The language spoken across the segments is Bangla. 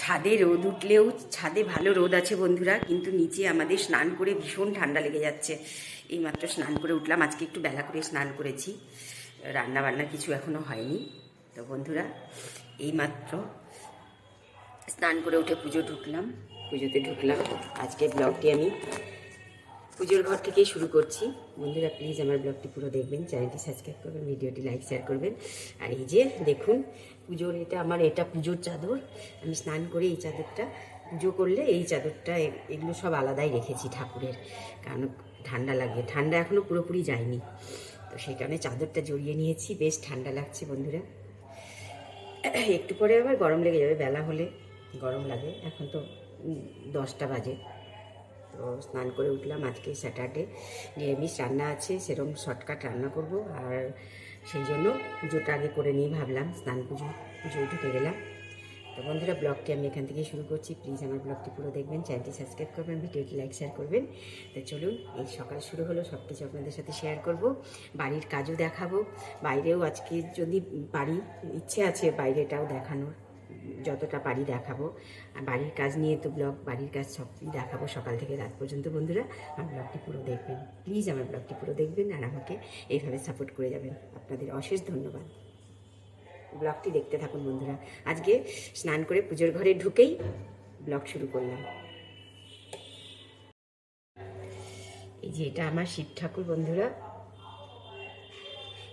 ছাদে রোদ উঠলেও, ছাদে ভালো রোদ আছে বন্ধুরা, কিন্তু নিচে আমাদের স্নান করে ভীষণ ঠান্ডা লেগে যাচ্ছে। এইমাত্র স্নান করে উঠলাম, আজকে একটু বেলা করে স্নান করেছি। রান্না বান্না কিছু এখনও হয়নি। তো বন্ধুরা, এইমাত্র স্নান করে উঠে পুজো ঢুকলাম। পুজোতে ঢুকলাম। আজকে ব্লগটি আমি পুজোর ঘর থেকেই শুরু করছি। বন্ধুরা প্লিজ আমার ব্লগটি পুরো দেখবেন, চ্যানেলটি সাবস্ক্রাইব করবেন, ভিডিওটি লাইক শেয়ার করবেন। আর এই যে দেখুন পুজোর এটা আমার এটা পুজোর চাদর। আমি স্নান করে এই চাদরটা, পুজো করলে এই চাদরটা এগুলো সব আলাদাই রেখেছি ঠাকুরের। কারণ ঠান্ডা লাগে ঠান্ডা এখনও পুরোপুরি যায়নি। তো সেই কারণে চাদরটা জড়িয়ে নিয়েছি, বেশ ঠান্ডা লাগছে বন্ধুরা। একটু পরে আবার গরম লেগে যাবে, বেলা হলে গরম লাগে। এখন তো দশটা বাজে। তো স্নান করে উঠলাম আজকে স্যাটারডে। নিরামিষ রান্না আছে সেরকম শর্টকাট রান্না করব। আর সেই জন্য পুজোটা আগে করে নিয়ে ভাবলাম, স্নান পুজো পুজো ঢুকে গেলাম। তো বন্ধুরা, ব্লগটি আমি এখান থেকে শুরু করছি। প্লিজ আমার ব্লগটি পুরো দেখবেন চ্যানেলটি সাবস্ক্রাইব করবেন, ভিডিওটি লাইক শেয়ার করবেন। তো চলুন, এই সকাল শুরু হলো সব কিছু আপনাদের সাথে শেয়ার করব। বাড়ির কাজও দেখাবো। বাইরেও আজকে যদি পারি ইচ্ছে আছে, বাইরেটাও দেখানোর। যতটা পারি দেখাবো। আর বাড়ির কাজ নিয়ে তো ব্লগ বাড়ির কাজ সব দেখাবো সকাল থেকে রাত পর্যন্ত। বন্ধুরা, আমার ব্লগটি পুরো দেখবেন। প্লিজ আমার ব্লগটি পুরো দেখবেন আর আমাকে এইভাবে সাপোর্ট করে যাবেন। আপনাদের অশেষ ধন্যবাদ। ব্লগটি দেখতে থাকুন বন্ধুরা। আজকে স্নান করে পুজোর ঘরে ঢুকেই ব্লগ শুরু করলাম। এই যে এটা আমার শিব ঠাকুর বন্ধুরা।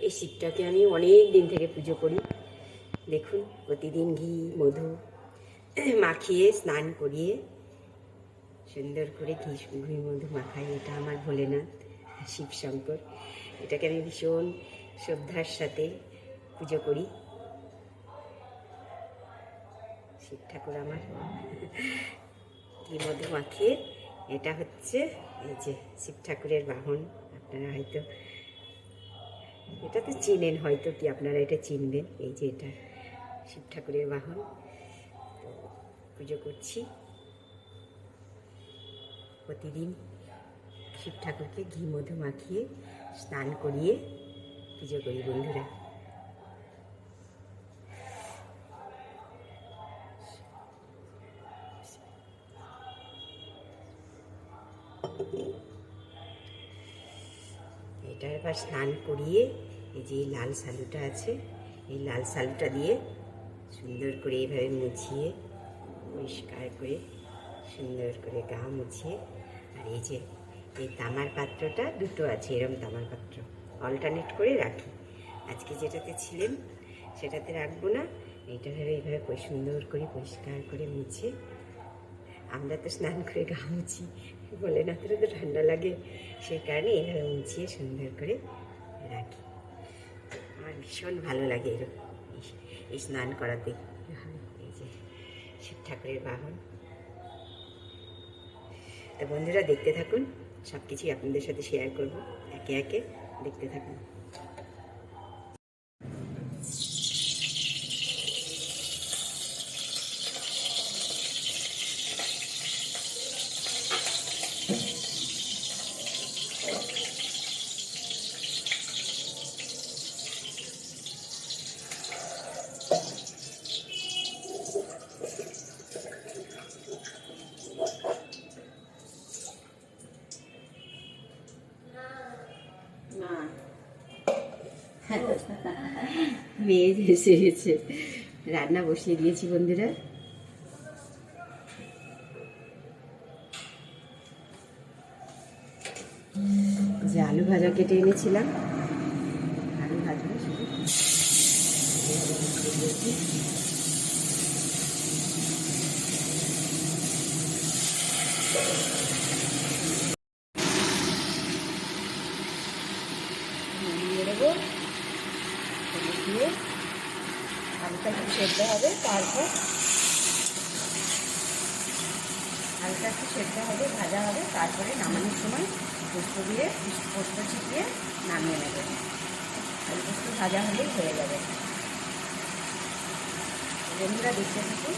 এই শিবটাকে আমি অনেক দিন থেকে পুজো করি। দেখুন প্রতিদিন ঘি, মধু, মাখিয়ে, স্নান করিয়ে, সুন্দর করে ঘি ঘি, মধু মাখাই, এটা আমার ভোলেনাথ শিব শঙ্কর এটাকে আমি ভীষণ শ্রদ্ধার সাথে পুজো করি। শিব ঠাকুর আমার। ঘি, মধু মাখিয়ে, এটা হচ্ছে এই যে শিব ঠাকুরের বাহন। আপনারা হয়তো, এটা তো চিনেন, হয়তো কি আপনারা এটা চিনবেন, এই যে এটা। শিব ঠাকুরের বাহন। তো পুজো করছি। প্রতিদিন শিব ঠাকুরকে ঘি, মধু মাখিয়ে স্নান করিয়ে পুজো করি বন্ধুরা। এটা এবার স্নান করিয়ে এই যে লাল সালুটা আছে, এই লাল সালুটা দিয়ে সুন্দর করে এইভাবে মুছিয়ে, পরিষ্কার করে সুন্দর করে গা মুছিয়ে, আর এই যে, এই তামার পাত্রটা দুটো আছে, এরম তামার পাত্র। অল্টারনেট করে রাখি। আজকে যেটাতে ছিলেন সেটাতে রাখব না। এইটা ভেবে এইভাবে সুন্দর করে পরিষ্কার করে মুছে, আমরা তো স্নান করে গা মুছি। বলে না তো ঠান্ডা লাগে। সেই কারণে এইভাবে মুছিয়ে সুন্দর করে রাখি। আমার ভীষণ ভালো লাগে এরকম। স্নান করাতে। এই যে শিব ঠাকুরের বাহন। তো বন্ধুরা, দেখতে থাকুন। সব কিছুই আপনাদের সাথে শেয়ার করব। একে একে দেখতে থাকুন। মেয়ে এসে গেছে। রান্না বসিয়ে দিয়েছি বন্ধুরা। যে আলু ভাজা কেটে এনেছিলাম। আলু ভাজা শুধু এভাবে বসিয়ে দিয়েছি। নুন দিয়ে দেবো হলুদ দিয়ে হালকা একটু সেদ্ধ তারপর হালকা একটু সেদ্ধ হবে, ভাজা হবে, তারপরে নামানোর সময় পোস্ত দিয়ে, পোস্ত ছিটিয়ে নামিয়ে নেবে। আর পোস্ত ভাজা হলেই হয়ে যাবে। বন্ধুরা দেখতে থাকুন।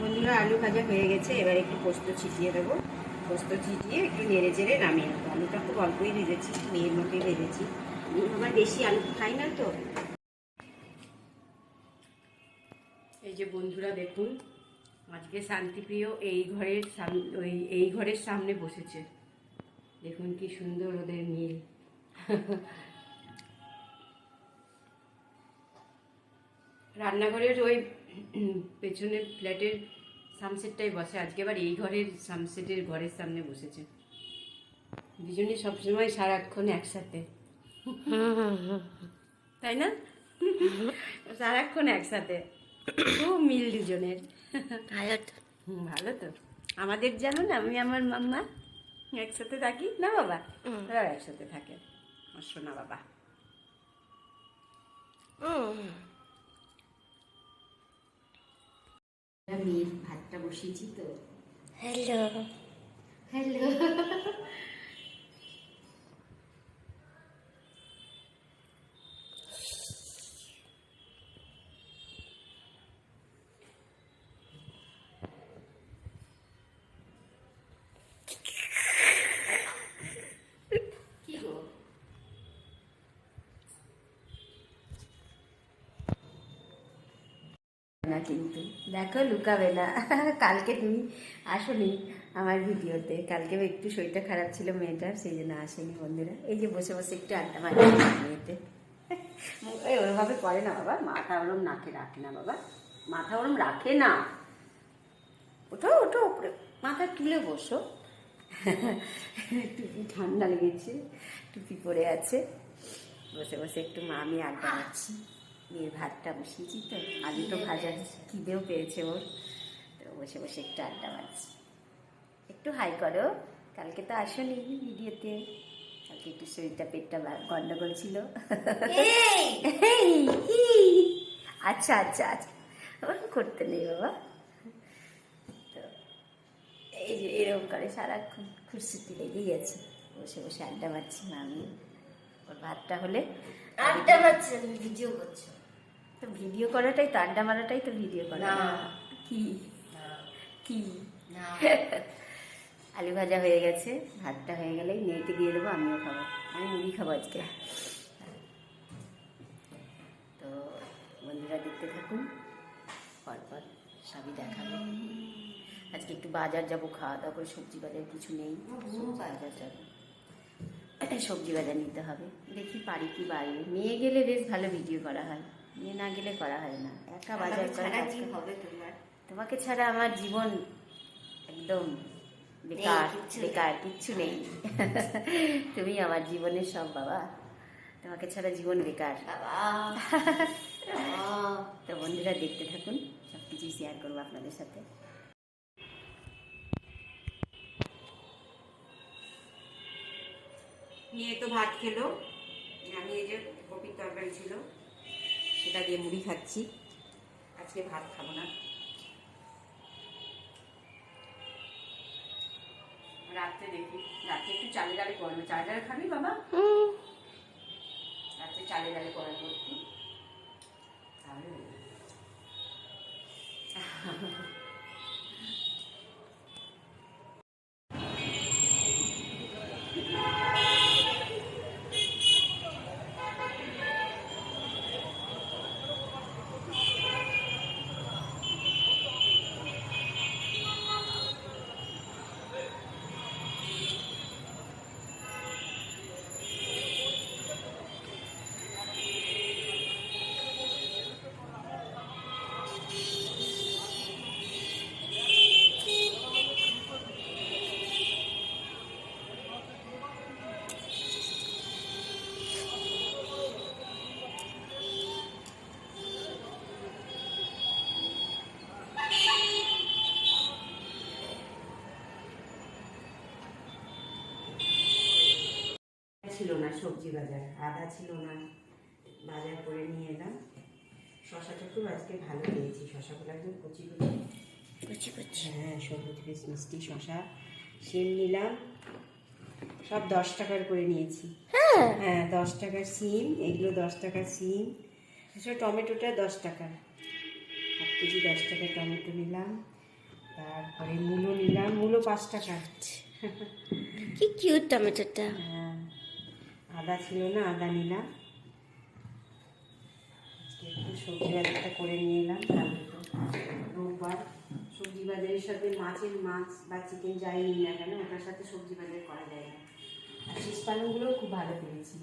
বন্ধুরা আলু ভাজা হয়ে গেছে, এবার একটু পোস্ত ছিটিয়ে দেবো। পোস্ত ছিটিয়ে একটু নেড়ে চেড়ে নামিয়ে নেব। আলুটা খুব অল্পই ভেজেছি, মেয়ের মতোই ভেজেছি। আমার বেশি আলু খাই না তো। এই যে বন্ধুরা দেখুন, আজকে শান্তিপ্রিয় এই ঘরের ওই, এই ঘরের সামনে বসেছে। দেখুন কি সুন্দর ওদের মিল। রান্নাঘরের ওই পেছনের ফ্ল্যাটের সামসেটটাই বসে। আজকে আবার এই ঘরের সামসেটের ঘরের সামনে বসেছে। দুজনে সবসময় সারাক্ষণ একসাথে। তাই না? সারাক্ষণ একসাথে। খুব মিল দুজনের। ভালো তো। ভালো তো। আমাদের যেমন আমি আমার মাম্মা একসাথে থাকি। না বাবা। ওরাও একসাথে থাকে। শোনা বাবা। হুম। মেয়ের ভাতটা বসিয়েছি তো। হ্যালো। হ্যালো কি গো না কিন্তু। দেখো, লুকাবে না। কালকে তুমি আসোনি আমার ভিডিওতে। কালকে একটু শরীরটা খারাপ ছিল মেয়েটার, সেই জন্য আসেনি বন্ধুরা। এই যে বসে বসে একটু আড্ডা মারি মেয়েতে। ওরভাবে করে না বাবা। মাথা ওরম নাকে রাখে না বাবা। মাথা ওরম রাখে না। ওঠো ওঠো উপরে। মাথা তুলে বসো। টুপি ঠান্ডা লেগেছে। টুপি পরে আছে। বসে বসে একটু মা আমি আড্ডা মারছি। মেয়ের ভাতটা বসিয়েছি তো আলু তো ভাজা খিদেও পেয়েছে ওর। তো বসে বসে একটু আড্ডা মারছি। একটু হাই করো কালকে তো আসোনি ভিডিওতে। কালকে একটু শরীরটা পেটটা গন্ডগোল ছিল। আচ্ছা আচ্ছা আচ্ছা। করতে নেই বাবা। তো এই যে এরকম করে সারাক্ষণ খুরসুতি লেগেই আছে। বসে বসে আড্ডা মারছি না আমি ওর ভাতটা হলে আড্ডা মারছে তুমি ভিডিও করছ। তো ভিডিও করাটাই তো আড্ডা মারাটাই তো ভিডিও করা। কি? কি? আলু ভাজা হয়ে গেছে ভাতটা হয়ে গেলেই মেয়েকে দিয়ে দেবো আমিও খাব। আমি মুড়ি খাব আজকে। তো বন্ধুরা দেখতে থাকুন পরপর সবই দেখাবো। আজকে একটু বাজার যাব খাওয়া দাওয়া করে সবজি বাজার কিছু নেই। বাজার যাব। সবজি বাজার নিতে হবে। দেখি পারি কি বাড়ি মেয়ে গেলে বেশ ভালো ভিডিও করা হয়। মেয়ে না গেলে করা হয় না। একা বাজার করা কি হবে তোমার? তোমাকে ছাড়া আমার জীবন একদম বেকার। বেকার কিচ্ছু নেই। তুমি আমার জীবনের সব বাবা। তোমাকে ছাড়া জীবন বেকার। তো বন্ধুরা দেখতে থাকুন। সব কিছুই শেয়ার করব আপনাদের সাথে। নিয়ে তো ভাত খেলো। আমি এই যে কপির তরকারি ছিল। সেটা দিয়ে মুড়ি খাচ্ছি। আজকে ভাত খাব না। রাত্রে দেখি রাত্রে একটু চালে ডালে করব চালে ডালে খাবি বাবা? রাত্রে চালে ডালে করব। একটু তাহলে সবজি বাজার আদা ছিল না। বাজার করে নিয়ে এলাম। শশাটা খুব আজকে ভালো পেয়েছি। শশাগুলো একদম কচি কচি। বুঝি বুঝি হ্যাঁ সবুজ বেশ মিষ্টি শশা। শিম নিলাম। সব দশ টাকার করে নিয়েছি। হ্যাঁ? হ্যাঁ দশ টাকার সিম এগুলো দশ টাকার সিম আসলে টমেটোটা দশ টাকার হাফ কেজি দশ টাকার টমেটো নিলাম। তারপরে মূলো নিলাম। মূলো পাঁচ টাকা। কি কিউট টমেটোটা। হ্যাঁ, আদা ছিল না আদা নিলাম একটু সবজি বাজারটা করে নিয়ে এলাম কালকে তো রোববার। সবজি বাজারের সাথে মাছের মাছ বা চিকেন যাই নিই না কেন ওটার সাথে সবজি বাজার করা যায় না। আর শীষ পালংগুলোও খুব ভালো পেয়েছি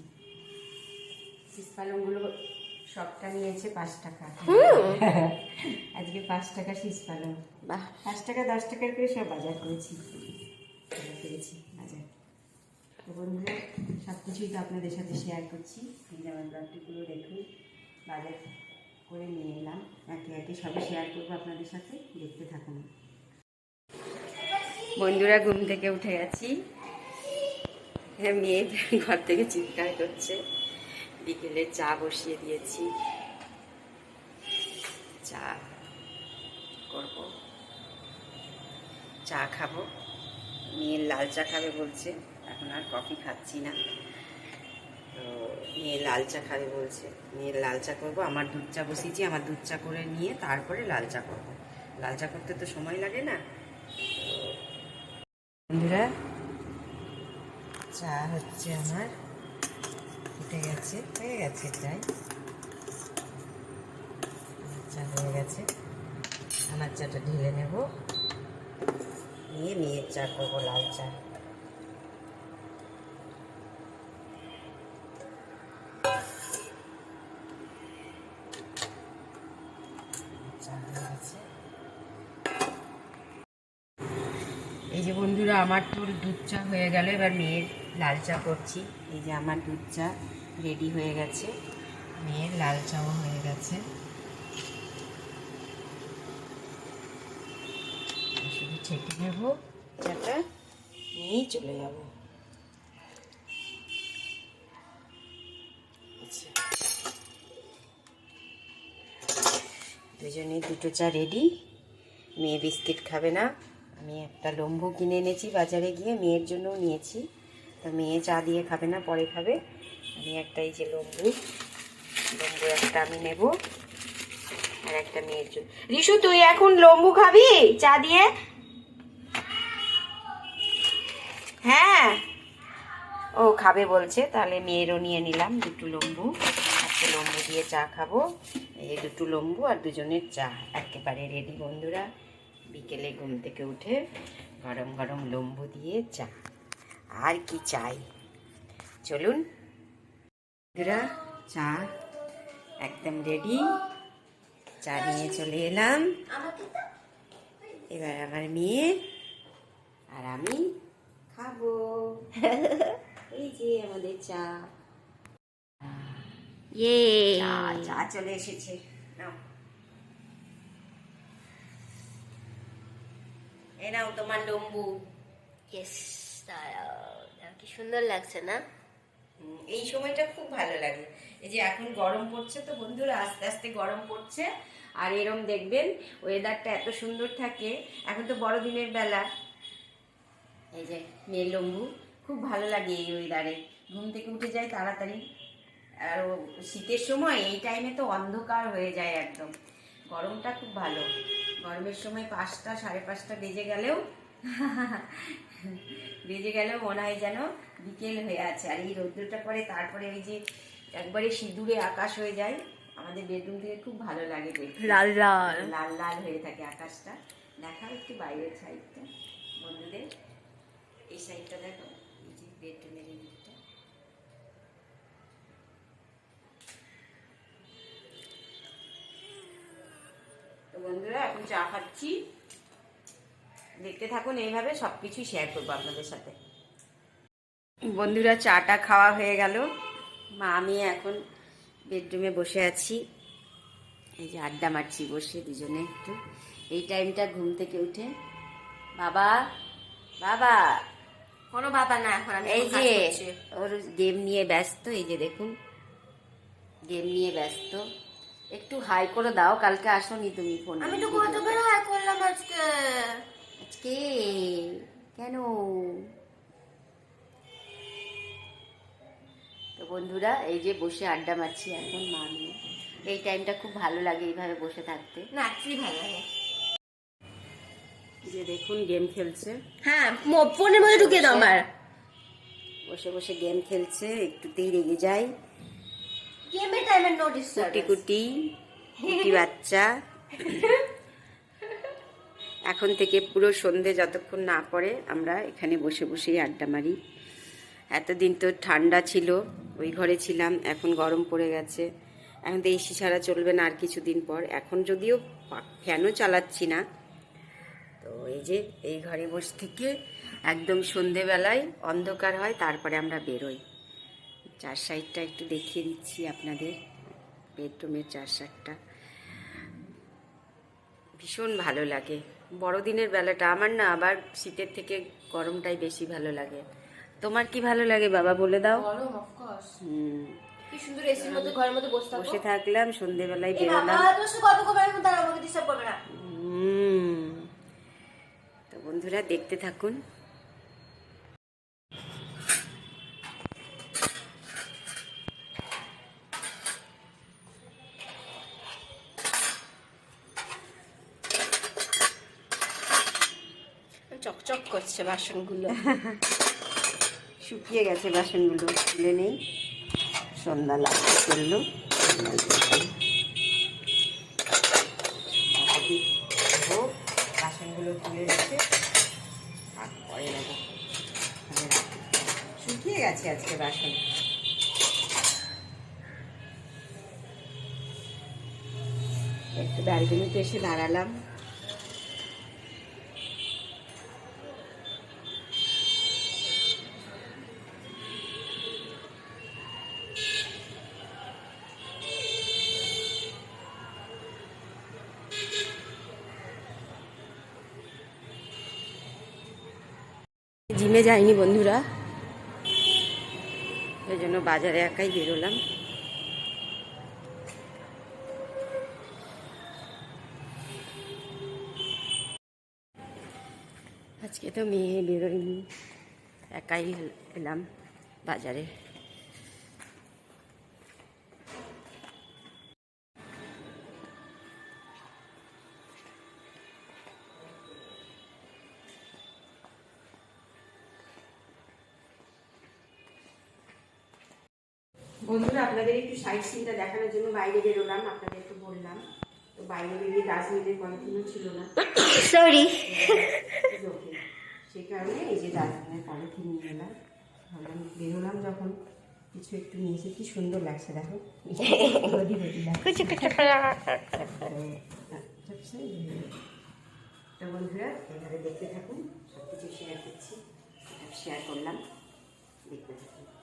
শীষ পালংগুলো সবটা নিয়েছে পাঁচ টাকা। আজকে পাঁচ টাকা শীষ পালং। বাহ। পাঁচ টাকা দশ টাকার করে সব বাজার করেছি। ভালো পেরেছি বাজার। বন্ধুরা সব কিছুই তো আপনাদের সাথে শেয়ার করছি। এই আমার ব্লগটিগুলো দেখুন, বাজার করে নিয়ে এলাম। একে একে সবই শেয়ার করব আপনাদের সাথে। দেখতে থাকুন। বন্ধুরা, ঘুম থেকে উঠে গেছি। মেয়ে ঘর থেকে চিৎকার করছে। বিকেলে চা বসিয়ে দিয়েছি। চা করব। চা খাব। মেয়ের লাল চা খাবে বলছে। এখন আর কফি খাচ্ছি না। তো মেয়ে লাল চা খাবে বলছে। মেয়ের লাল চা করব, আমার দুধ চা বসিয়েছি, আমার দুধ চা করে নিয়ে তারপরে লাল চা করব। লাল চা করতে তো সময় লাগে না। বন্ধুরা, চা হচ্ছে আমার উঠে গেছে, হয়ে গেছে চাই চা হয়ে গেছে। আমার চাটা ঢেলে নেব। নিয়ে মেয়ের চা করব লাল চা। আমার তো দুধ চা হয়ে গেল, এবার মেয়ের লাল চা করছি। এই যে আমার দুধ চা রেডি হয়ে গেছে। মেয়ের লাল চাও হয়ে গেছে। শুধু ছেঁকে নেব। চাটা নিয়েই চলে যাব। আচ্ছা। দুজনে দুটো চা রেডি। মেয়ে বিস্কিট খাবে না। আমি একটা লম্বু কিনে এনেছি, বাজারে গিয়ে মেয়ের জন্যও নিয়েছি। তা মেয়ে চা দিয়ে খাবে না, পরে খাবে। আমি একটা এই যে লম্বু লম্বু একটা আমি নেব, আর একটা মেয়ের জন্য। রিশু, তুই এখন লম্বু খাবি চা দিয়ে? হ্যাঁ। ও খাবে বলছে, তাহলে মেয়েরও নিয়ে নিলাম দুটো লম্বু। একটা লম্বু দিয়ে চা খাব, এই দুটো লম্বু আর দুজনের চা, একেবারে রেডি বন্ধুরা। বিকেলে ঘুম থেকে উঠে গরম গরম লম্বু দিয়ে চা। আর কি চাই? চলুন। বন্ধুরা চা একদম রেডি চা নিয়ে চলে এলাম। এবার আমার মেয়ে আর আমি খাব। এই যে আমাদের চা। ইয়ে চা চা চলে এসেছে। নাও। এই নাও তোমার লম্বু। ইয়েস কি সুন্দর লাগছে না? এই সময়টা খুব ভালো লাগে। এই যে এখন গরম পড়ছে তো বন্ধুরা আস্তে আস্তে গরম পড়ছে। আর এরম দেখবেন ওয়েদারটা এত সুন্দর থাকে। এখন তো বড়দিনের বেলা। এই যে মেয়ে লম্বু খুব ভালো লাগে এই ওয়েদারে ঘুম থেকে উঠে যায় তাড়াতাড়ি। আর শীতের সময় এই টাইমে তো অন্ধকার হয়ে যায় একদম। গরমটা খুব ভালো। গরমের সময় পাঁচটা সাড়ে পাঁচটা বেজে গেলেও বেজে গেলেও মনে হয় যেন বিকেল হয়ে আছে। আর এই রৌদ্রটা পরে তারপরে ওই যে একবারে সিঁদুরে আকাশ হয়ে যায় আমাদের বেডরুম থেকে খুব ভালো লাগে লাল লাল। লাল লাল হয়ে থাকে আকাশটা। দেখাও একটু বাইরের সাইডটা বন্ধুদের এই সাইডটা দেখো এই যে বেডরুমের বন্ধুরা এখন চা খাচ্ছি। দেখতে থাকুন এইভাবে সব কিছু শেয়ার করব আপনাদের সাথে। বন্ধুরা চাটা খাওয়া হয়ে গেল। মা আমি এখন বেডরুমে বসে আছি। এই যে আড্ডা মারছি বসে দুজনে একটু। এই টাইমটা ঘুম থেকে উঠে। বাবা বাবা। কোনো বাবা না এখন আমি এই যে ওর গেম নিয়ে ব্যস্ত এই যে দেখুন। গেম নিয়ে ব্যস্ত। একটু হাই করে দাও কালকে আসোনি তুমি ফোন আমি তো কতবার হাই করলাম আজকে? আজকে? কেন? তো বন্ধুরা এই যে বসে আড্ডা মারছি এখন মা নিয়ে এই টাইমটা খুব ভালো লাগে এইভাবে বসে থাকতে। না অ্যাকচুয়ালি ভালো লাগে। যে দেখুন গেম খেলছে। হ্যাঁ মো- ফোনের মধ্যে ঢুকিয়ে দাও আমার। বসে বসে গেম খেলছে একটুতেই রেগে যায় কুটি কুটি কুটি বাচ্চা। এখন থেকে পুরো সন্ধে যতক্ষণ না পড়ে আমরা এখানে বসে বসেই আড্ডা মারি। এতদিন তো ঠান্ডা ছিল ওই ঘরে ছিলাম এখন গরম পড়ে গেছে। এখন তো এসি ছাড়া চলবে না আর কিছুদিন পর। এখন যদিও ফ্যানও চালাচ্ছি না। তো এই যে এই ঘরে বসে থেকে একদম সন্ধেবেলায় অন্ধকার হয় তারপরে আমরা বেরোই। চার সাইডটা একটু দেখিয়ে দিচ্ছি আপনাদের। বেডরুমের চার সাইডটা। ভীষণ ভালো লাগে। বড়দিনের বেলাটা আমার না আবার শীতের থেকে গরমটাই বেশি ভালো লাগে। তোমার কি ভালো লাগে বাবা বলে দাও। বসে থাকলাম সন্ধেবেলায় বেরোলাম। তো বন্ধুরা দেখতে থাকুন। চকচক বাসনগুলো। শুকিয়ে গেছে বাসনগুলো তুলে নেই। সন্ধ্যা লাগতে চলল। বাসনগুলো তুলে রেখে আর পরে নেব। শুকিয়ে গেছে আজকে বাসন। একটু ব্যালকনিতে এসে দাঁড়ালাম। জিমে যাইনি বন্ধুরা। এই জন্য বাজারে একাই বেরোলাম। আজকে তো মেয়ে বেরোয়নি, একাই এলাম বাজারে। আপনাদের একটু সাইড সিনটা দেখানোর জন্য বাইরে বেরোলাম আপনাদের একটু বললাম। তো বাইরে বেরিয়ে ডাস্টবিনের পলিথিনও ছিল না। সরি সেই কারণে এই যে ডাস্টবিনের পলিথিন নিয়ে এলাম। ভাবলাম বেরোলাম যখন। কিছু একটু নিয়েছে কি সুন্দর লাগছে দেখো। তো বন্ধুরা এভাবে দেখতে থাকুন। সব কিছু শেয়ার করছি। শেয়ার করলাম। দেখতে থাকুন।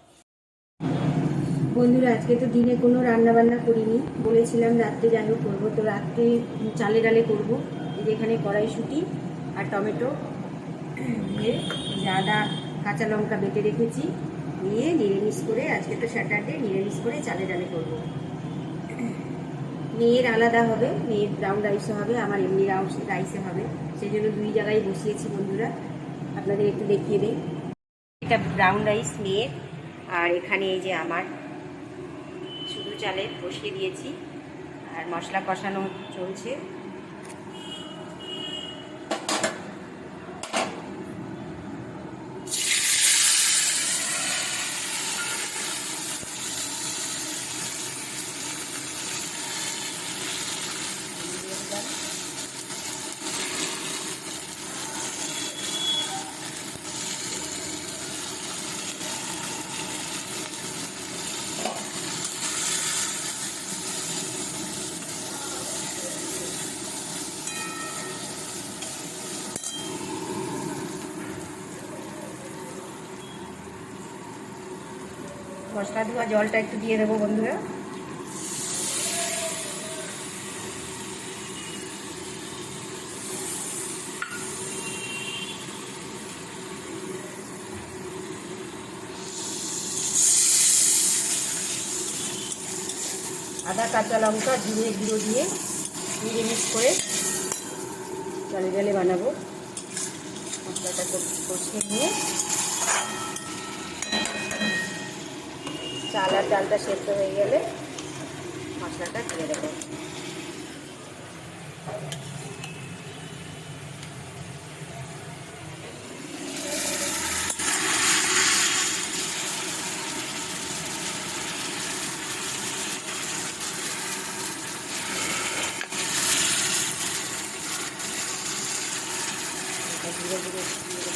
বন্ধুরা, আজকে তো দিনে কোনো রান্না বান্না করিনি। বলেছিলাম রাত্রে যাই হোক করব। তো রাত্রে চালে ডালে করব। এই যে এখানে কড়াইশুঁটি আর টমেটো। দিয়ে আদা, কাঁচা লঙ্কা বেটে রেখেছি। নিয়ে নিরামিষ করে, আজকে তো স্যাটারডে, নিরামিষ করে চালে ডালে করব। মেয়ের আলাদা হবে, মেয়ের ব্রাউন রাইসও হবে, আমার এমনি রাউস রাইসে হবে। সেই জন্য দুই জায়গায় বসিয়েছি বন্ধুরা। আপনাদের একটু দেখিয়ে দিই। এটা ব্রাউন রাইস মেয়ের, আর এখানে এই যে আমার। চালের বসিয়ে দিয়েছি আর মশলা কষানো চলছে। মশলা ধোয়া, জলটা একটু দিয়ে দেবো বন্ধুরা। আদা, কাঁচা লঙ্কা, জিরে গুঁড়ো দিয়ে মিলে মিক্স করে জলে জলে বানাবো। মশলাটা কষিয়ে নিয়ে চাল আর ডালটা সেদ্ধ হয়ে গেলে মশলাটা দিয়ে দেবো।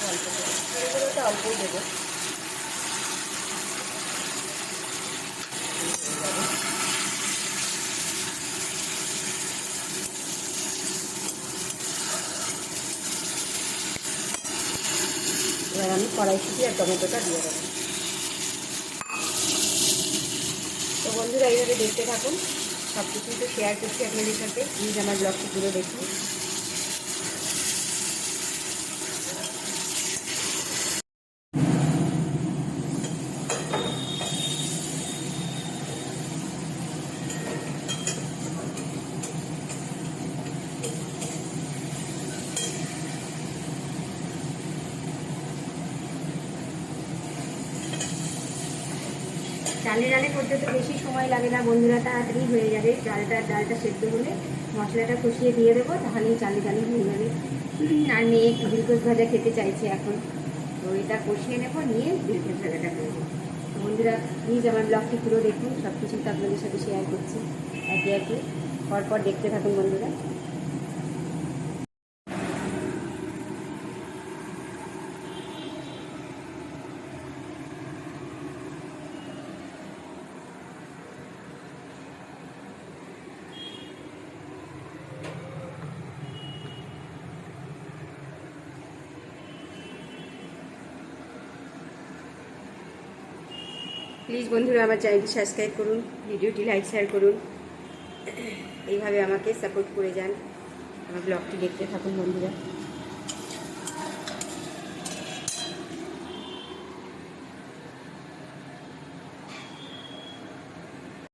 অল্প করে। অল্পই দেবো। কড়াইশুটি আর টমেটোটা দিয়ে দেবেন তো বন্ধুরা এইভাবে দেখতে থাকুন। সব কিছুই তো শেয়ার করছি আপনাদের সাথে। প্লিজ আমার ব্লগটি পুরো দেখুন। ডালে ডালে করতে তো বেশি সময় লাগে না, বন্ধুরা, তাড়াতাড়ি হয়ে যাবে। ডালটা ডালটা সেদ্ধ হলে মশলাটা কষিয়ে দিয়ে দেবো, তাহলেই চালে চালে হয়ে যাবে। আর মেয়ে একটু ভাজা খেতে চাইছে এখন। তো এটা কষিয়ে নেব, নিয়ে দিলকোষ ভাজাটা করব। বন্ধুরা প্লিজ আমার ব্লগটি পুরো দেখুন সব কিছু তো আপনাদের সাথে শেয়ার করছি। একে একে, পরপর দেখতে থাকুন বন্ধুরা। বন্ধুরা, আমার চ্যানেলটি সাবস্ক্রাইব করুন, ভিডিওটি লাইক শেয়ার করুন। এইভাবে আমাকে সাপোর্ট করে যান। আমার ব্লগটি দেখতে থাকুন, বন্ধুরা।